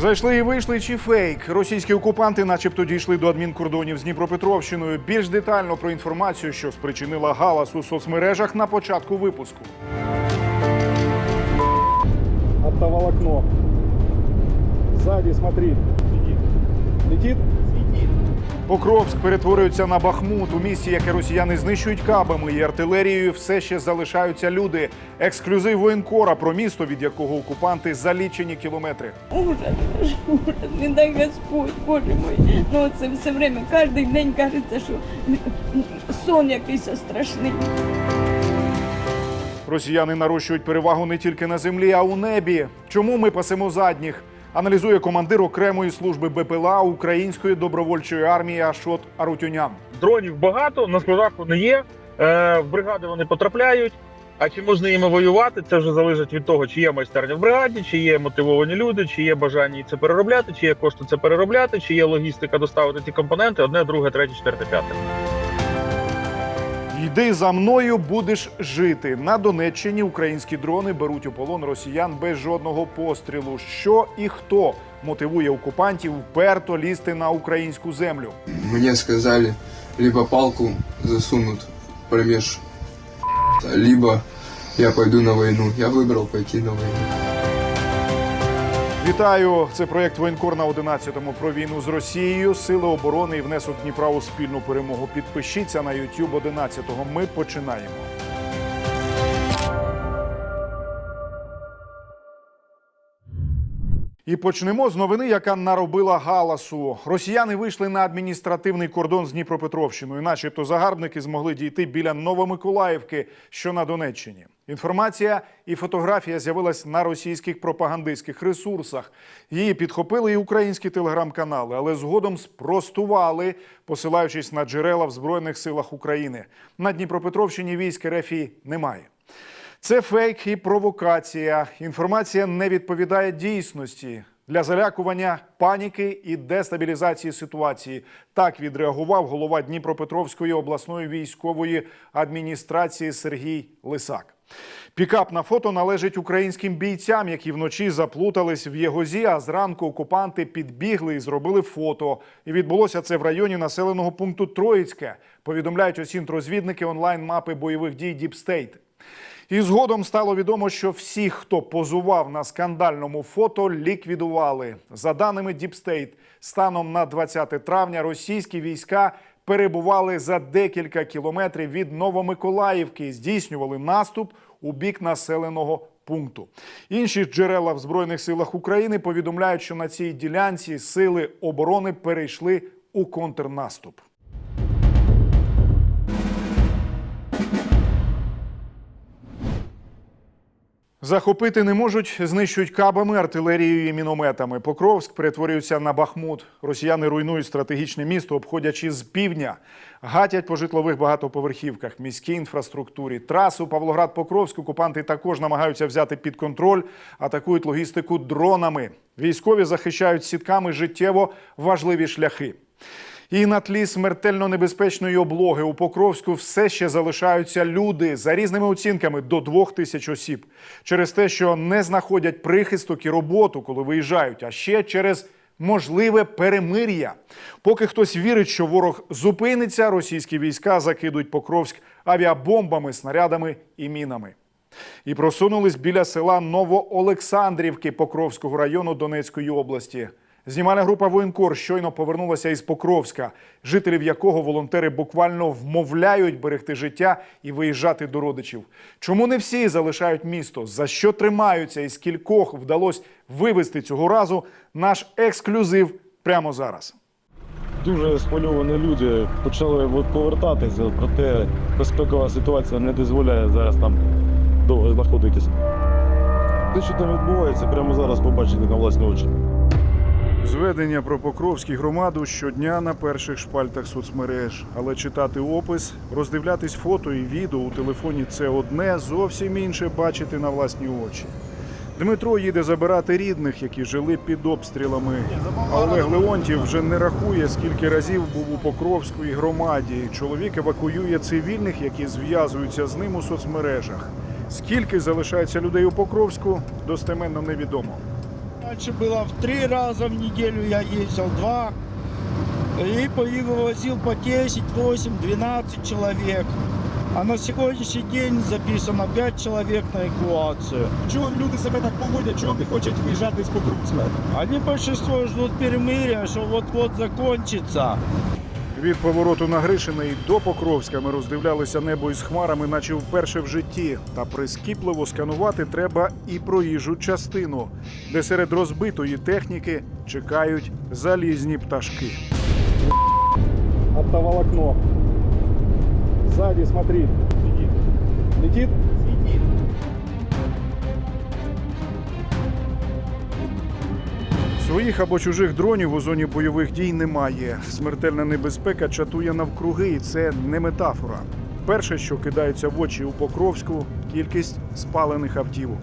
Зайшли і вийшли чи фейк. Російські окупанти, начебто, дійшли до адмінкордонів з Дніпропетровщиною. Більш детально про інформацію, що спричинила галас у соцмережах на початку випуску. Оптоволокно. Сзади, смотри. Летит. Летит? Покровськ перетворюється на Бахмут у місті, яке росіяни знищують кабами і артилерією. Все ще залишаються люди. Ексклюзив воєнкора про місто, від якого окупанти за лічені кілометри. Ужас, ужас, не дай Господь, Боже мой. Ну це все время, кожен день кажеться, що сон якийсь страшний. Росіяни нарощують перевагу не тільки на землі, а у небі. Чому ми пасемо задніх? Аналізує командир окремої служби БПЛА Української добровольчої армії Ашот Арутюнян. Дронів багато, на складах вони є. Е, в бригади вони потрапляють. А чи можна їми воювати? Це вже залежить від того, чи є майстерня в бригаді, чи є мотивовані люди, чи є бажання це переробляти, чи є кошти це переробляти, чи є логістика доставити ці компоненти одне, друге, третє, четверте, п'яте. Йди за мною, будеш жити. На Донеччині українські дрони беруть у полон росіян без жодного пострілу. Що і хто мотивує окупантів вперто лізти на українську землю? Мне сказали, либо палку засунут промеж, либо я пойду на войну. Я выбрал пойти на войну. Вітаю! Це проєкт Воєнкор на 11-му про війну з Росією, сили оборони і внесок Дніпра у спільну перемогу. Підпишіться на YouTube 11-го. Ми починаємо. І почнемо з новини, яка наробила галасу. Росіяни вийшли на адміністративний кордон з Дніпропетровщиною, начебто загарбники змогли дійти біля Новомиколаївки, що на Донеччині. Інформація і фотографія з'явилась на російських пропагандистських ресурсах. Її підхопили і українські телеграм-канали, але згодом спростували, посилаючись на джерела в Збройних силах України. На Дніпропетровщині військ РФ немає. Це фейк і провокація. Інформація не відповідає дійсності. Для залякування паніки і дестабілізації ситуації так відреагував голова Дніпропетровської обласної військової адміністрації Сергій Лисак. Пікап на фото належить українським бійцям, які вночі заплутались в Єгозі, а зранку окупанти підбігли і зробили фото. І відбулося це в районі населеного пункту Троїцьке. Повідомляють осінтрозвідники онлайн-мапи бойових дій Діпстейт. І згодом стало відомо, що всіх, хто позував на скандальному фото, ліквідували. За даними Діпстейт, станом на 20 травня російські війська перебували за декілька кілометрів від Новомиколаївки здійснювали наступ у бік населеного пункту. Інші джерела в Збройних силах України повідомляють, що на цій ділянці сили оборони перейшли у контрнаступ. Захопити не можуть, знищують кабами, артилерією і мінометами. Покровськ перетворюється на Бахмут. Росіяни руйнують стратегічне місто, обходячи з півдня. Гатять по житлових багатоповерхівках, міській інфраструктурі. Трасу Павлоград-Покровськ окупанти також намагаються взяти під контроль, атакують логістику дронами. Військові захищають сітками життєво важливі шляхи. І на тлі смертельно небезпечної облоги у Покровську все ще залишаються люди за різними оцінками до двох тисяч осіб через те, що не знаходять прихисток і роботу, коли виїжджають, а ще через можливе перемир'я. Поки хтось вірить, що ворог зупиниться, російські війська закидують Покровськ авіабомбами, снарядами і мінами. І просунулись біля села Новоолександрівки Покровського району Донецької області. Знімальна група воєнкор щойно повернулася із Покровська, жителів якого волонтери буквально вмовляють берегти життя і виїжджати до родичів. Чому не всі залишають місто? За що тримаються і скількох вдалося вивезти цього разу? Наш ексклюзив прямо зараз. Дуже схвильовані люди почали повертатися, проте безпекова ситуація не дозволяє зараз там довго знаходитися. Те, що там відбувається, прямо зараз побачите на власні очі. Зведення про Покровську громаду щодня на перших шпальтах соцмереж. Але читати опис, роздивлятись фото і відео у телефоні це одне, зовсім інше бачити на власні очі. Дмитро їде забирати рідних, які жили під обстрілами. Олег Леонтів вже не рахує, скільки разів був у Покровській громаді. Чоловік евакуює цивільних, які зв'язуються з ним у соцмережах. Скільки залишається людей у Покровську, достеменно невідомо. Раньше было в три раза в неделю я ездил, два. И вывозил по 10, 8, 12 человек. А на сегодняшний день записано 5 человек на эвакуацию. Чого люди себе так поводять, чого не хочуть виїжджати з Покровська? Они большинство ждут перемирия, что вот-вот закончится. Від повороту на Гришина і до Покровська ми роздивлялися небо із хмарами, наче вперше в житті. Та прискіпливо сканувати треба і проїжджу частину, де серед розбитої техніки чекають залізні пташки. Оптоволокно. Сзади, смотри. Летит? Своїх або чужих дронів у зоні бойових дій немає. Смертельна небезпека чатує навкруги, і це не метафора. Перше, що кидається в очі у Покровську, кількість спалених автівок.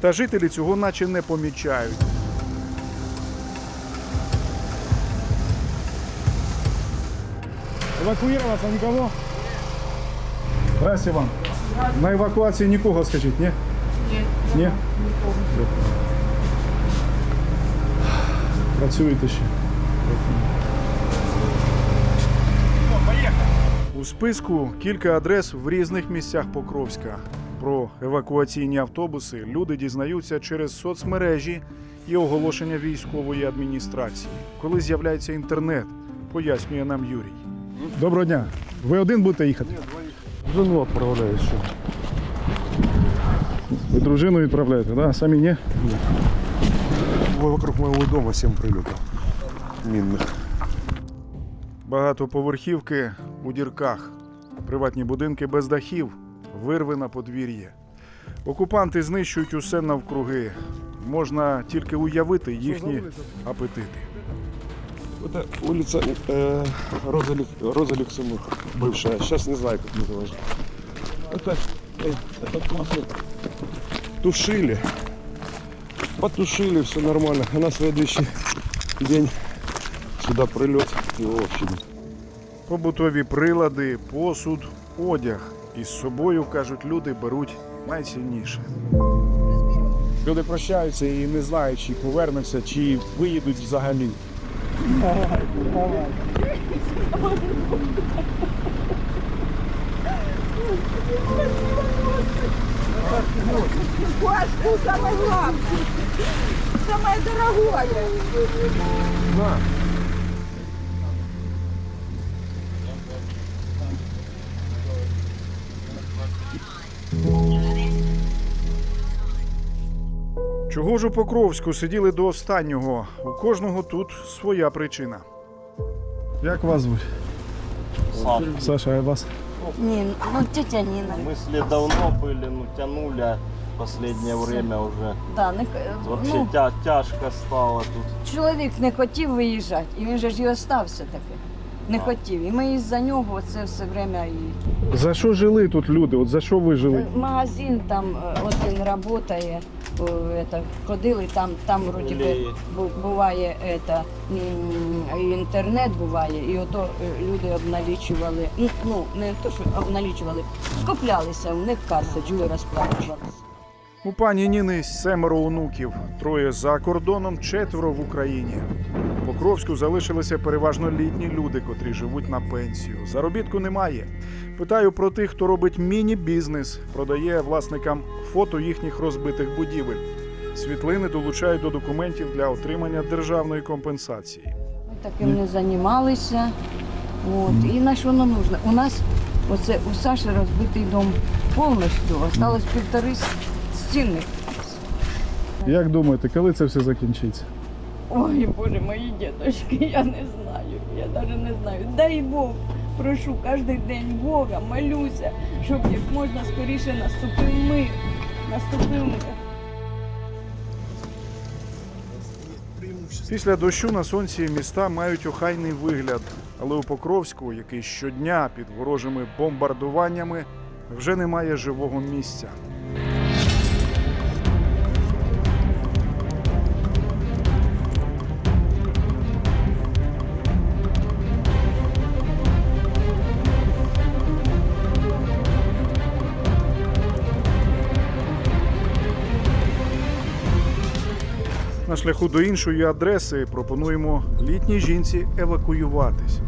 Та жителі цього наче не помічають. Евакуироваться никого? Здрасте вам. На евакуації нікого скажіть, ні? Ні. Ні? Працюєте ще. У списку кілька адрес в різних місцях Покровська. Про евакуаційні автобуси люди дізнаються через соцмережі і оголошення військової адміністрації. Коли з'являється інтернет, пояснює нам Юрій. Доброго дня. Ви один будете їхати? Жену відправляю ще. Ви дружину відправляєте, да? Самі ні? Вокруг моего дома 7 прильотів мінних. Багатоповерхівки у дірках, приватні будинки без дахів, вирви на подвір'я. Окупанти знищують усе навкруги. Можна тільки уявити їхні апетити. Это улица э, Роза, Лю- Роза Люксембург, бывшая. Сейчас не знаю, как называется. Это, э, это просто тушили. Потушили, все нормально. А на следующий день сюда прилет и в общем. Побутові прилади, посуд, одяг. Із собою, кажуть люди, беруть найцінніше. Люди прощаються і не знають, чи повернуться, чи виїдуть взагалі. Пашку самое главное. Самое дорогое. Чого ж у Покровську сиділи до останнього? У кожного тут своя причина. Як вас звуть? Саша, а вас? Не, ну тетя Нина. Мысли давно были, ну тянули, а последнее время уже Да, не, х- вообще ну, тя- тяжко стало тут. чоловік не хотів виїжджати, і він же ж і остався таки. Не А. хотів. І ми із-за нього це все время і За що жили тут люди? От за що ви жили? магазин там е, один працює. О, Это, ходили там, там вроді би бу- буває это, інтернет буває, і ото е, люди обналічували, ну, ну не то, що обналічували, скуплялися, у них карточкою розплачувалися. У пані Ніни семеро онуків, троє за кордоном, четверо в Україні. У Покровську залишилися переважно літні люди, котрі живуть на пенсію. Заробітку немає. Питаю про тих, хто робить міні-бізнес, продає власникам фото їхніх розбитих будівель. Світлини долучають до документів для отримання державної компенсації. Ми таким не займалися. От. І на що нам нужно? У нас оце у Саші розбитий дом повністю, осталось півтори с- Як думаєте, коли це все закінчиться? Ой, боже мої діточки, я не знаю. Я навіть не знаю. Дай Бог, прошу кожен день Бога, молюся, щоб як можна скоріше наступив мир. Наступив мир. Після дощу на сонці міста мають охайний вигляд, але у Покровську, який щодня під ворожими бомбардуваннями, вже немає живого місця. шляху до іншої адреси пропонуємо літній жінці евакуюватись.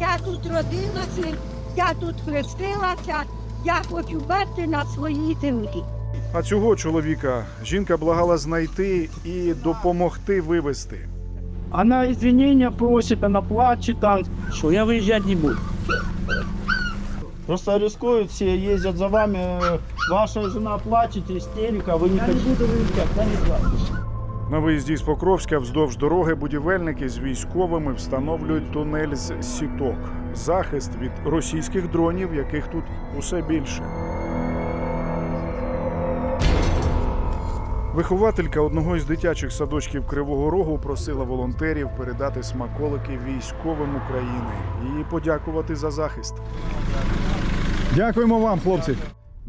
Я тут родилася, я тут хрестилася, я хочу бати на своїй землі. А цього чоловіка жінка благала знайти і допомогти вивезти. Она извинения просит, она плачет там, что я выезжать не буду. Просто рискуют все, ездят за вами, э, ваша жена плачет, истерика, вы не хотите. буду выезжать, я не плачу. На виїзді з Покровська вздовж дороги будівельники з військовими встановлюють тунель з сіток. Захист від російських дронів, яких тут усе більше. Вихователька одного із дитячих садочків Кривого Рогу просила волонтерів передати смаколики військовим України і подякувати за захист. Дякуємо вам, хлопці.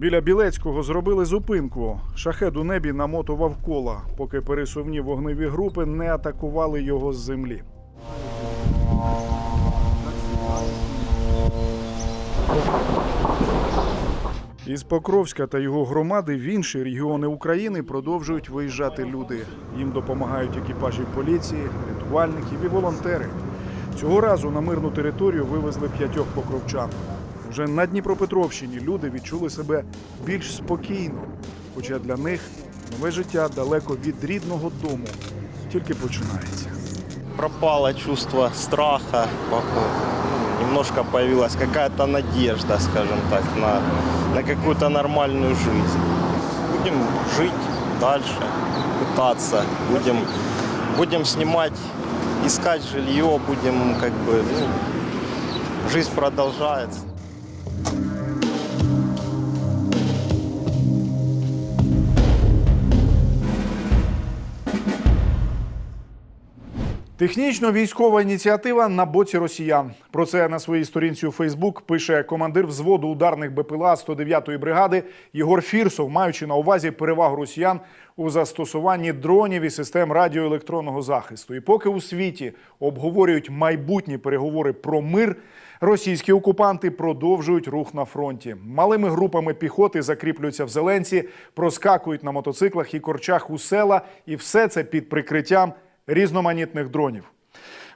Біля Білецького зробили зупинку. Шахед у небі намотував кола, поки пересувні вогневі групи не атакували його з землі. Із Покровська та його громади в інші регіони України продовжують виїжджати люди. Їм допомагають екіпажі поліції, рятувальників і волонтери. Цього разу на мирну територію вивезли п'ятьох покровчан. Вже на Дніпропетровщині люди відчули себе більш спокійно, хоча для них нове життя далеко від рідного дому тільки починається. Пропало чувство страха. Ну, немножко появилась какая-то надежда, скажем так, на, на какую-то нормальную жизнь. Будем жить дальше, пытаться, будем, будем снимать, жилье, будем как бы, ну, жизнь продолжается. Технічно військова ініціатива на боці росіян. Про це на своїй сторінці у Фейсбук пише командир взводу ударних БПЛА 109-ї бригади Єгор Фірсов, маючи на увазі перевагу росіян у застосуванні дронів і систем радіоелектронного захисту. І поки у світі обговорюють майбутні переговори про мир, російські окупанти продовжують рух на фронті. Малими групами піхоти закріплюються в зеленці, проскакують на мотоциклах і корчах у села, і все це під прикриттям різноманітних дронів.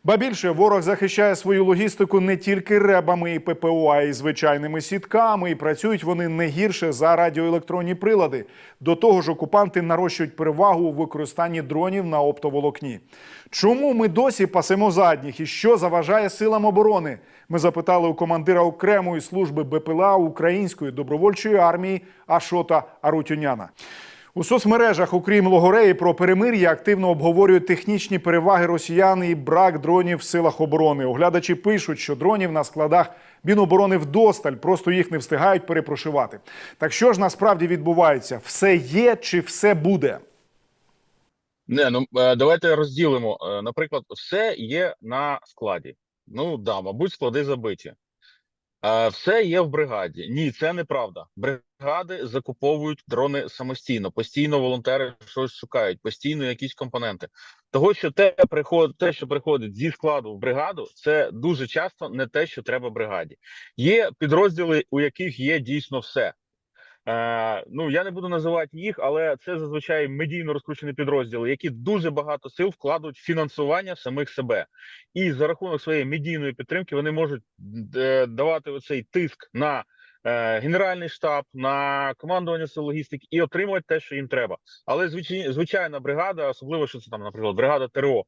Ба більше ворог захищає свою логістику не тільки ребами і ППО, а й звичайними сітками. І працюють вони не гірше за радіоелектронні прилади. До того ж, окупанти нарощують перевагу у використанні дронів на оптоволокні. Чому ми досі пасемо задніх і що заважає силам оборони? Ми запитали у командира окремої служби БПЛА Української добровольчої армії Ашота Арутюняна. У соцмережах, окрім логореї, про перемир'я активно обговорюють технічні переваги росіян і брак дронів в силах оборони. Оглядачі пишуть, що дронів на складах Міноборони вдосталь, просто їх не встигають перепрошивати. Так що ж насправді відбувається? Все є чи все буде? Не, ну е, давайте розділимо. Е, Наприклад, все є на складі. Ну да, мабуть, склади забиті. Е, Все є в бригаді. Ні, це неправда. Бригади закуповують дрони самостійно, постійно волонтери щось шукають, постійно якісь компоненти. Того, що те приходить, те, що приходить зі складу в бригаду, це дуже часто не те, що треба бригаді. Є підрозділи, у яких є дійсно все. Е, ну я не буду називати їх, але це зазвичай медійно розкручені підрозділи, які дуже багато сил вкладуть в фінансування самих себе, і за рахунок своєї медійної підтримки вони можуть е, давати оцей тиск на генеральний штаб, на командування сил логістики і отримувати те, що їм треба. Але звичайна бригада, особливо що це там, наприклад, бригада ТРО.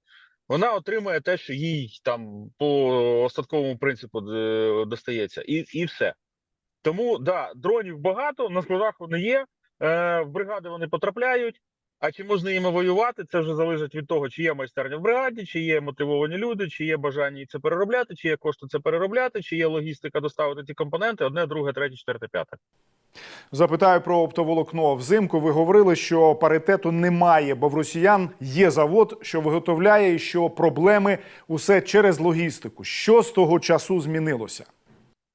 Вона отримує те, що їй там по остатковому принципу е, достається, і, і все. Тому да, дронів багато, на складах вони є, е, в бригади вони потрапляють. А чи можна їми воювати? Це вже залежить від того, чи є майстерня в бригаді, чи є мотивовані люди, чи є бажання це переробляти, чи є кошти це переробляти, чи є логістика доставити ці компоненти одне, друге, третє, четверте, п'яте. Запитаю про оптоволокно. Взимку ви говорили, що паритету немає, бо в росіян є завод, що виготовляє, і що проблеми усе через логістику. Що з того часу змінилося?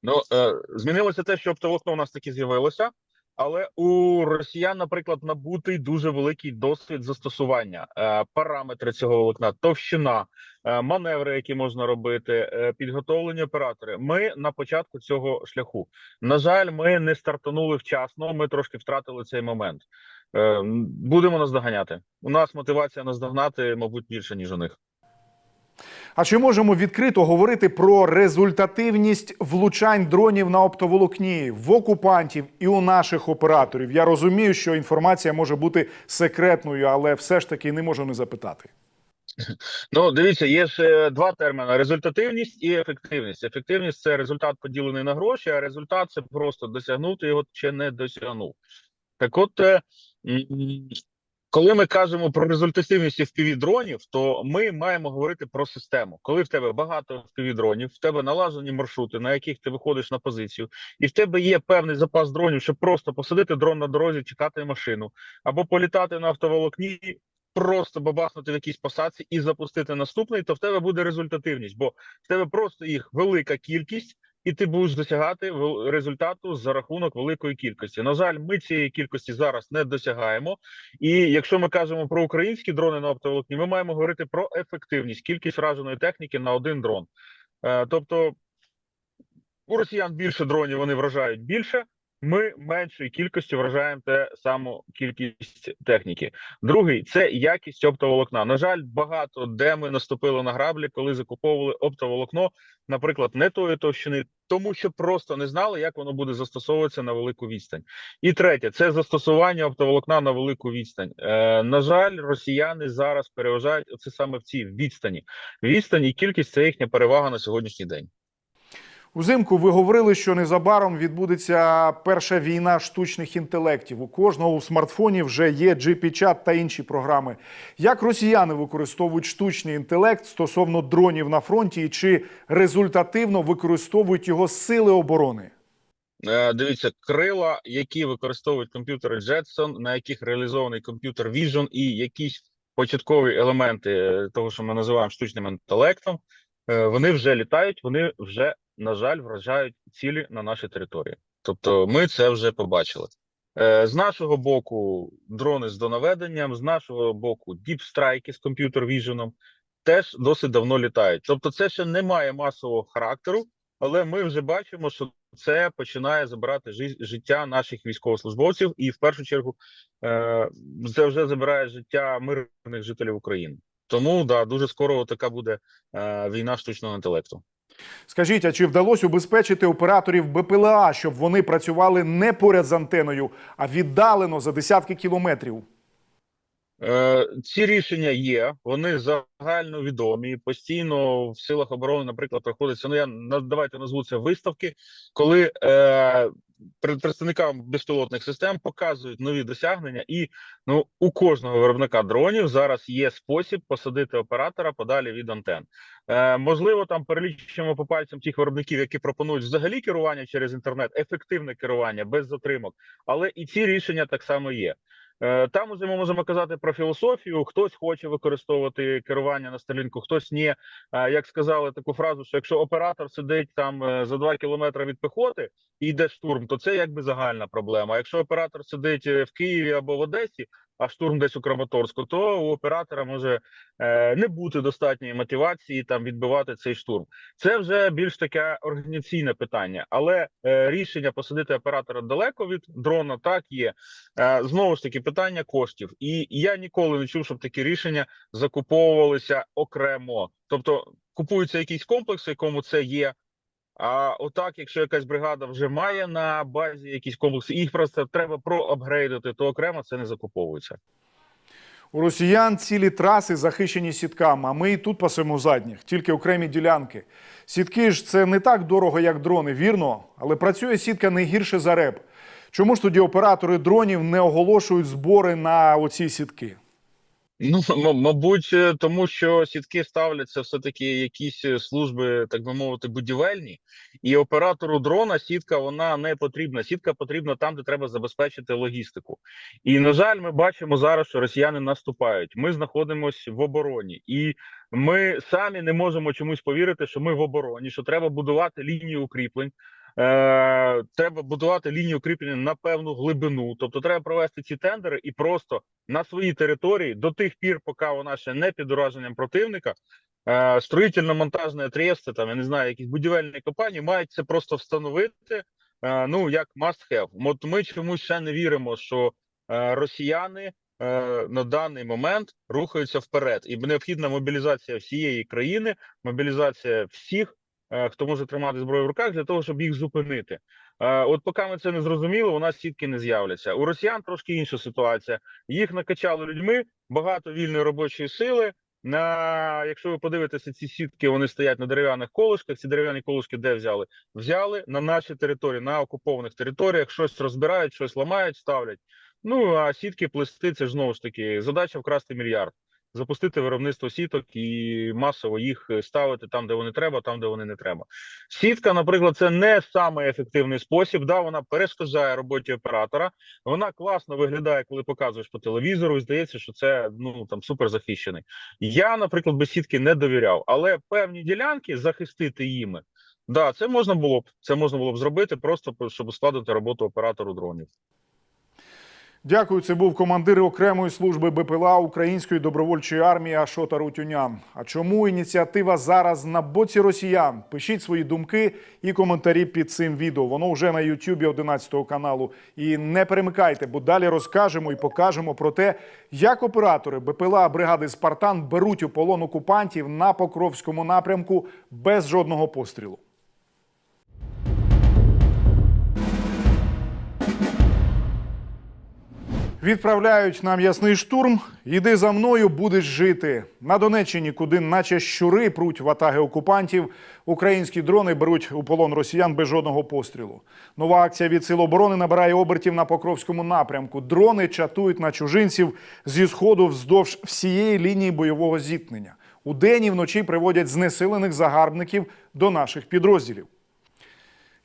Ну е, змінилося те, що оптоволокно у нас таки з'явилося, але у росіян, наприклад, набутий дуже великий досвід застосування, е, параметри цього волокна, товщина, е, маневри, які можна робити, е, підготовлені оператори. Ми на початку цього шляху. На жаль, ми не стартанули вчасно. Ми трошки втратили цей момент. Будемо наздоганяти. У нас мотивація наздогнати, мабуть, більше ніж у них. А чи можемо відкрито говорити про результативність влучань дронів на оптоволокні в окупантів і у наших операторів? Я розумію, що інформація може бути секретною, але все ж таки не можу не запитати. Ну, дивіться, є ж два терміни: результативність і ефективність. Ефективність це результат поділений на гроші, а результат це просто досягнути його чи не досягнув. Так от, е, коли ми кажемо про результативність fpv дронів, то ми маємо говорити про систему. Коли в тебе багато fpv дронів, в тебе налажені маршрути, на яких ти виходиш на позицію, і в тебе є певний запас дронів, щоб просто посадити дрон на дорозі, чекати машину, або політати на автоволокні, просто бабахнути в якійсь посадці і запустити наступний, то в тебе буде результативність, бо в тебе просто їх велика кількість, і ти будеш досягати результату за рахунок великої кількості. На жаль, ми цієї кількості зараз не досягаємо. І якщо ми кажемо про українські дрони на оптоволокні, ми маємо говорити про ефективність, кількість враженої техніки на один дрон. Е, тобто у росіян більше дронів, вони вражають більше. Ми меншою кількістю вражаємо те саму кількість техніки. Другий це якість оптоволокна. На жаль, багато де ми наступили на граблі, коли закуповували оптоволокно, наприклад, не тої товщини, тому що просто не знали, як воно буде застосовуватися на велику відстань. І третє це застосування оптоволокна на велику відстань. Е, на жаль, росіяни зараз переважають це саме в цій відстані. Відстань і кількість це їхня перевага на сьогоднішній день. Узимку ви говорили, що незабаром відбудеться перша війна штучних інтелектів. У кожного у смартфоні вже є GP-чат та інші програми. Як росіяни використовують штучний інтелект стосовно дронів на фронті, і чи результативно використовують його сили оборони? Е, Дивіться, крила, які використовують комп'ютери Jetson, на яких реалізований комп'ютер Vision і якісь початкові елементи е, того, що ми називаємо штучним інтелектом, е, вони вже літають, вони вже, на жаль, вражають цілі на нашій території. Тобто, ми це вже побачили. Е, З нашого боку, дрони з донаведенням, з нашого боку, діпстрайки з комп'ютер Vision теж досить давно літають. Тобто, це ще не має масового характеру, але ми вже бачимо, що це починає забирати жи- життя наших військовослужбовців, і в першу чергу е, це вже забирає життя мирних жителів України. Тому да, дуже скоро така буде е, війна штучного інтелекту. Скажіть, а чи вдалося убезпечити операторів БПЛА, щоб вони працювали не поряд з антеною, а віддалено за десятки кілометрів? Е, ці рішення є, вони загальновідомі. Постійно в силах оборони, наприклад, проходиться. Ну я давайте назву це виставки, коли е, представникам безпілотних систем показують нові досягнення, і ну у кожного виробника дронів зараз є спосіб посадити оператора подалі від антен. Е, можливо, там перелічимо по пальцям тих виробників, які пропонують взагалі керування через інтернет, ефективне керування без затримок, але і ці рішення так само є. Е, Там уже ми можемо казати про філософію. Хтось хоче використовувати керування на Сталінку, хтось ні. Як сказали таку фразу, що якщо оператор сидить там е, за 2 кілометри від піхоти і йде штурм, то це якби загальна проблема. Якщо оператор сидить е, в Києві або в Одесі, а штурм десь у Краматорську, то у оператора може е, не бути достатньої мотивації там відбивати цей штурм. Це вже більш таке організаційне питання, але е, рішення посадити оператора далеко від дрона так є. Е, Знову ж таки, питання коштів, і я ніколи не чув, щоб такі рішення закуповувалися окремо. Тобто купується якийсь комплекс, якому це є. А отак, якщо якась бригада вже має на базі якісь комплекси, їх просто треба проапгрейдити, то окремо це не закуповується. У росіян цілі траси захищені сітками, а ми і тут пасемо задніх, тільки окремі ділянки. Сітки ж це не так дорого, як дрони, вірно, але працює сітка не гірше за реп. Чому ж тоді оператори дронів не оголошують збори на оці сітки? Ну, мабуть, е, тому що сітки ставляться все-таки якісь е, служби, так би мовити, будівельні, і оператору дрона сітка вона не потрібна. Сітка потрібна там, де треба забезпечити логістику. І на жаль, ми бачимо зараз, що росіяни наступають. Ми знаходимося в обороні, і ми самі не можемо чомусь повірити, що ми в обороні, що треба будувати лінію укріплень. Е, треба будувати лінію укріплення на певну глибину, тобто треба провести ці тендери і просто на своїй території до тих пір, поки вона ще не під ураженням противника, е, строїтельно-монтажне трєсти, там я не знаю, якісь будівельні компанії мають це просто встановити. Е, ну як must have. От ми чомусь ще не віримо, що е, росіяни е, на даний момент рухаються вперед, і необхідна мобілізація всієї країни, мобілізація всіх, хто може тримати зброю в руках, для того, щоб їх зупинити. Е, От поки ми це не зрозуміли, у нас сітки не з'являться. У росіян трошки інша ситуація. Їх накачали людьми, багато вільної робочої сили. На якщо ви подивитеся ці сітки, вони стоять на дерев'яних колишках. Ці дерев'яні колишки де взяли? Взяли на нашій території, на окупованих територіях, щось розбирають, щось ламають, ставлять. Ну а сітки плести це ж знову ж таки задача вкрасти мільярд, запустити виробництво сіток і масово їх ставити там, де вони треба, там де вони не треба. Сітка, наприклад, це не самий ефективний спосіб. Да, вона перешкоджає роботі оператора. Вона класно виглядає, коли показуєш по телевізору. і Здається, що це ну там супер захищений. Я, наприклад, без сітки не довіряв, але певні ділянки захистити їми. Да, це можна було б це можна було б зробити, просто щоб ускладити роботу оператору дронів. Дякую. Це був командир окремої служби БПЛА Української добровольчої армії Ашота Рутюнян. А чому ініціатива зараз на боці росіян? Пишіть свої думки і коментарі під цим відео. Воно вже на Ютубі 11 каналу. І не перемикайте, бо далі розкажемо і покажемо про те, як оператори БПЛА бригади Спартан беруть у полон окупантів на Покровському напрямку без жодного пострілу. Відправляють на м'ясний штурм. Йди за мною, будеш жити. На Донеччині, куди наче щури пруть в атаги окупантів, українські дрони беруть у полон росіян без жодного пострілу. Нова акція від Сил оборони набирає обертів на Покровському напрямку. Дрони чатують на чужинців зі сходу вздовж всієї лінії бойового зіткнення. Удень і вночі приводять знесилених загарбників до наших підрозділів.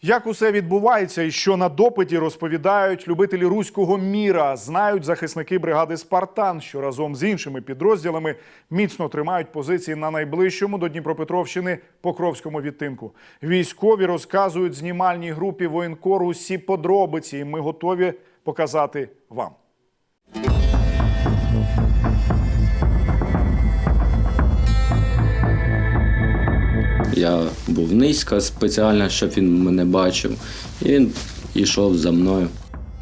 Як усе відбувається і що на допиті розповідають любителі руського міра, знають захисники бригади Спартан, що разом з іншими підрозділами міцно тримають позиції на найближчому до Дніпропетровщини Покровському відтинку. Військові розказують знімальній групі воєнкору усі подробиці, і ми готові показати вам. Я був низько спеціально, щоб він мене бачив. І він йшов за мною.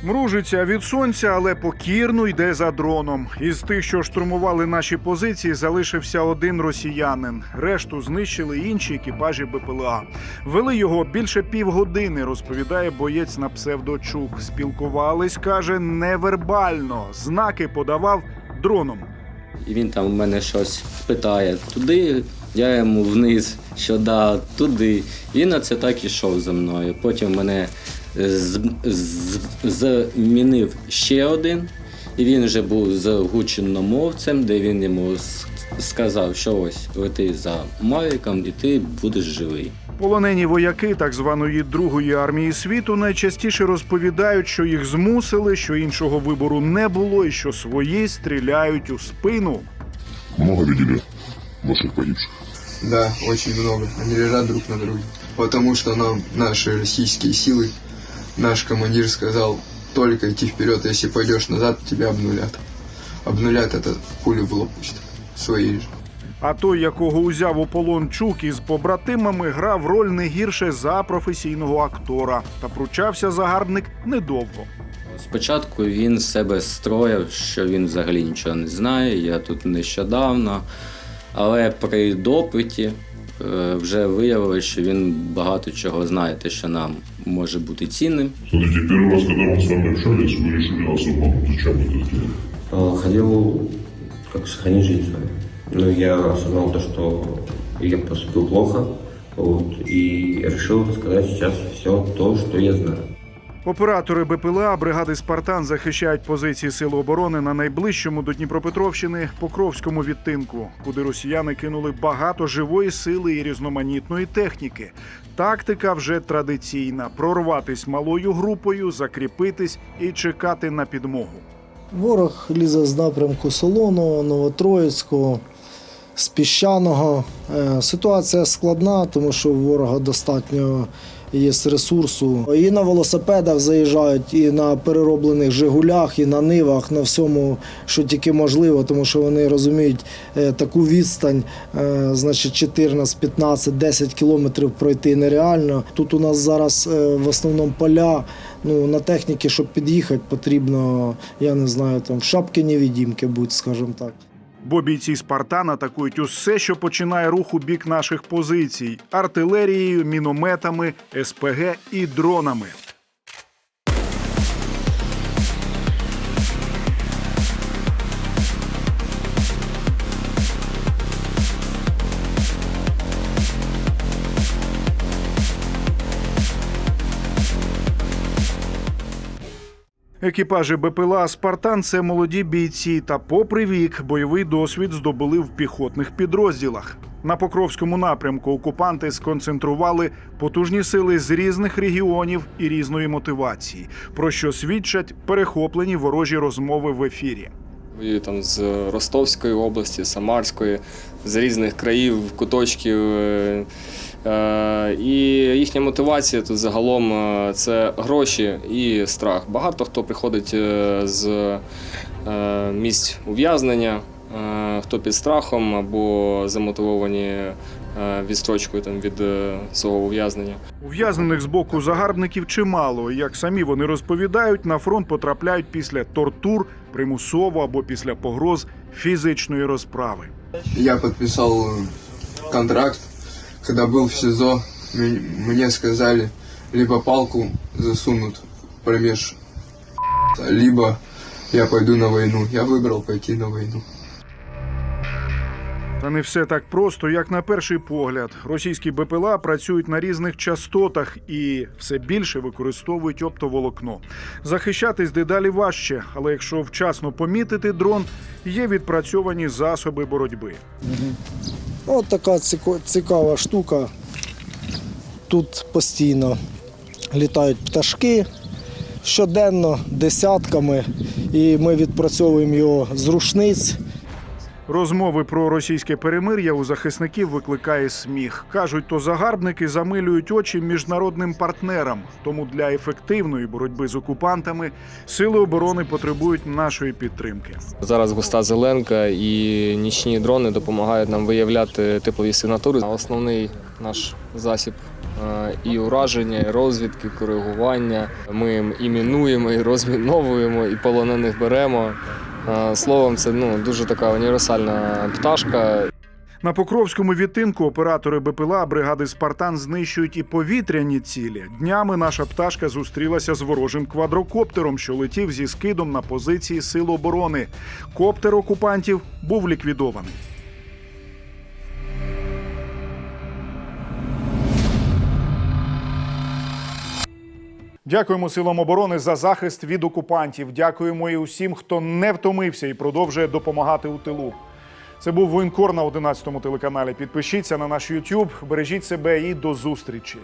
Мружиться від сонця, але покірно йде за дроном. Із тих, що штурмували наші позиції, залишився один росіянин. Решту знищили інші екіпажі БПЛА. Вели його більше півгодини, розповідає боєць на псевдочук. Спілкувались, каже, невербально. Знаки подавав дроном. І він там у мене щось питає туди, я йому вниз, що да, туди. Він оце так ішов за мною. Потім мене з- з- змінив ще один, і він вже був з гучномовцем, де він йому с- сказав, що ось лети за Мавіком і ти будеш живий. Полонені вояки так званої другої армії світу найчастіше розповідають, що їх змусили, що іншого вибору не було, і що свої стріляють у спину. Много видели ваших погибших? Да, очень много. Они лежат друг на друге. Потому что нам наши российские силы, наш командир сказал, только идти вперед, а если пойдешь назад, тебя обнулят. Обнулят это пулю в лоб пусть. Свои же. А той, якого узяв у полон Чук із побратимами, грав роль не гірше за професійного актора. Та пручався загарбник недовго. Спочатку він себе строїв, що він взагалі нічого не знає. Я тут нещодавно. Але при допиті е, вже виявилося, що він багато чого знає, те, що нам може бути цінним. Смотрите, первый раз, когда мы с вами общались, вы решили особо. Зачем вы это сделали? Э, Хотел как сохранить жизнь свою. Но я осознал то, что я поступил плохо, вот, и решил сказать сейчас все то, что я знаю. Оператори БПЛА бригади Спартан захищають позиції Сил оборони на найближчому до Дніпропетровщини Покровському відтинку, куди росіяни кинули багато живої сили і різноманітної техніки. Тактика вже традиційна: прорватись малою групою, закріпитись і чекати на підмогу. Ворог лізе з напрямку Солоного, Новотроїцького, з піщаного. Е, Ситуація складна, тому що у ворога достатньо є ресурсу. І на велосипедах заїжджають, і на перероблених Жигулях, і на нивах, на всьому, що тільки можливо, тому що вони розуміють е, таку відстань, е, значить 14, 15, 10 кілометрів пройти нереально. Тут у нас зараз е, в основному поля. Ну, на техніки, щоб під'їхати, потрібно, я не знаю, там в шапки невідімки будь, скажімо так. Бо бійці Спартан атакують усе, що починає рух у бік наших позицій: артилерією, мінометами, СПГ і дронами. Екіпажі БПЛА Спартан це молоді бійці та, попри вік, бойовий досвід здобули в піхотних підрозділах. На Покровському напрямку окупанти сконцентрували потужні сили з різних регіонів і різної мотивації, про що свідчать перехоплені ворожі розмови в ефірі. Воюю там з Ростовської області, Самарської, з різних країв, куточків. Е, І їхня мотивація тут загалом е, це гроші і страх. Багато хто приходить е, з місць ув'язнення, хто під страхом або замотивовані відстрочкою там, від свого ув'язнення. Ув'язнених з боку загарбників чимало. Як самі вони розповідають, на фронт потрапляють після тортур, примусово або після погроз фізичної розправи. Я подписал контракт, когда был в СИЗО, мне сказали, либо палку засунут промеж, либо я пойду на войну. Я выбрал пойти на войну. Та не все так просто, як на перший погляд. Російські БПЛА працюють на різних частотах і все більше використовують оптоволокно. Захищатись дедалі важче, але якщо вчасно помітити дрон, є відпрацьовані засоби боротьби. От така цікава штука. Тут постійно літають пташки щоденно десятками, і ми відпрацьовуємо його з рушниць. Розмови про російське перемир'я у захисників викликає сміх. кажуть, то загарбники замилюють очі міжнародним партнерам. Тому для ефективної боротьби з окупантами сили оборони потребують нашої підтримки. Зараз густа зеленка і нічні дрони допомагають нам виявляти теплові сигнатури. Основний наш засіб е, і ураження, і розвідки, коригування. Ми їм і мінуємо, і розміновуємо, і полонених беремо. Словом, це ну, дуже така універсальна пташка. На Покровському відтинку оператори БПЛА бригади Спартан знищують і повітряні цілі. Днями наша пташка зустрілася з ворожим квадрокоптером, що летів зі скидом на позиції сил оборони. Коптер окупантів був ліквідований. Дякуємо силам оборони за захист від окупантів. Дякуємо і усім, хто не втомився і продовжує допомагати у тилу. Це був воєнкор на 11 телеканалі. Підпишіться на наш YouTube, бережіть себе і до зустрічі.